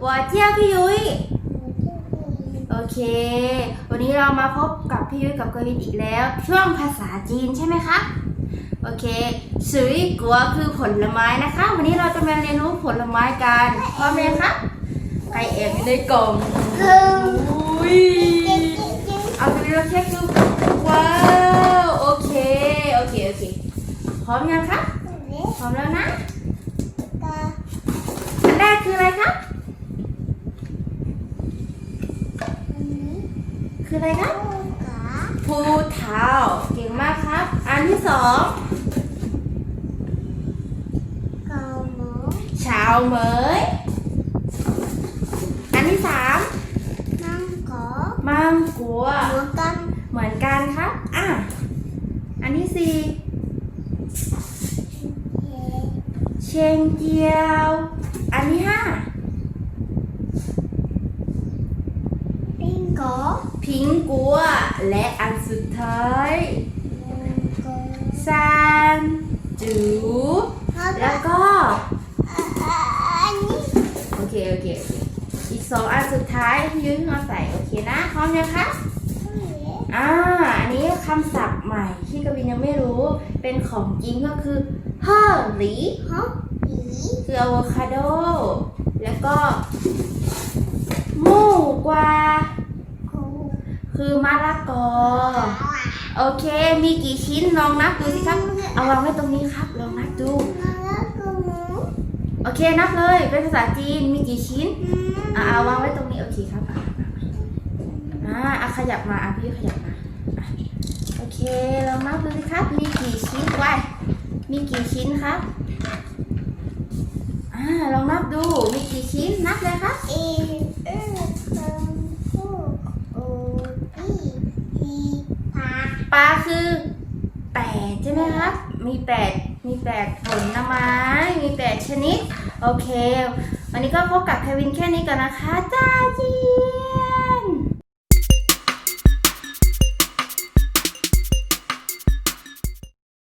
หัวเจี้ยวพี่ยุ้ย โอเค วันนี้เรามาพบกับพี่ยุ้ยกับกวินอีกแล้ว ช่วงภาษาจีนใช่ไหมคะ โอเคสุยกัวคือผลไม้นะคะ วันนี้เราจะมาเรียนรู้ผลไม้กันพร้อมไหมคะใครแอบอยู่ในกล่องอุ้ยเอาไปเราเช็คดูว้าวโอเค โอเค โอเค พร้อมยังคะพร้อมแล้วนะอันแรกคืออะไรคะ คืออะไรครับภูเทาเก่งมากครับ อันที่สองชาวเหมยอันที่สามมังกัวเหมือนกันครับ อะ อันที่สี่เชงเจียว อันที่ห้า พิงกัว และอันสุดท้ายซานจูแล้วก็ โอเค โอเคโอเคอีกสองอันสุดท้ายที่ยืนมาใส่ โอเคนะ พร้อมยังคะอ่า อันนี้คำศัพท์ใหม่ที่กวินยังไม่รู้ เป็นของจริงก็คือเฮอหลีคืออะโวคาโด แล้วก็มู่กวา คือมะละกอ โอเค มีกี่ชิ้นลองนับดูสิครับ เอาวางไว้ตรงนี้ครับ ลองนับดู โอเคนับเลย เป็นภาษาจีน มีกี่ชิ้น อ่าเอาวางไว้ตรงนี้โอเคครับอ่าอ่าอะขยับมาอะพี่ขยับมา โอเคลองนับดูสิครับ มีกี่ชิ้นไว้มีกี่ชิ้นครับ อ่าลองนับดู มีกี่ชิ้นนับเลยครับ ลาคือแปดใช่ไหมครับ มีแปดมีแปดผลไม้ มีแปดชนิด โอเค วันนี้ก็พบกับแควินแค่นี้ก่อนนะคะ จ้าจี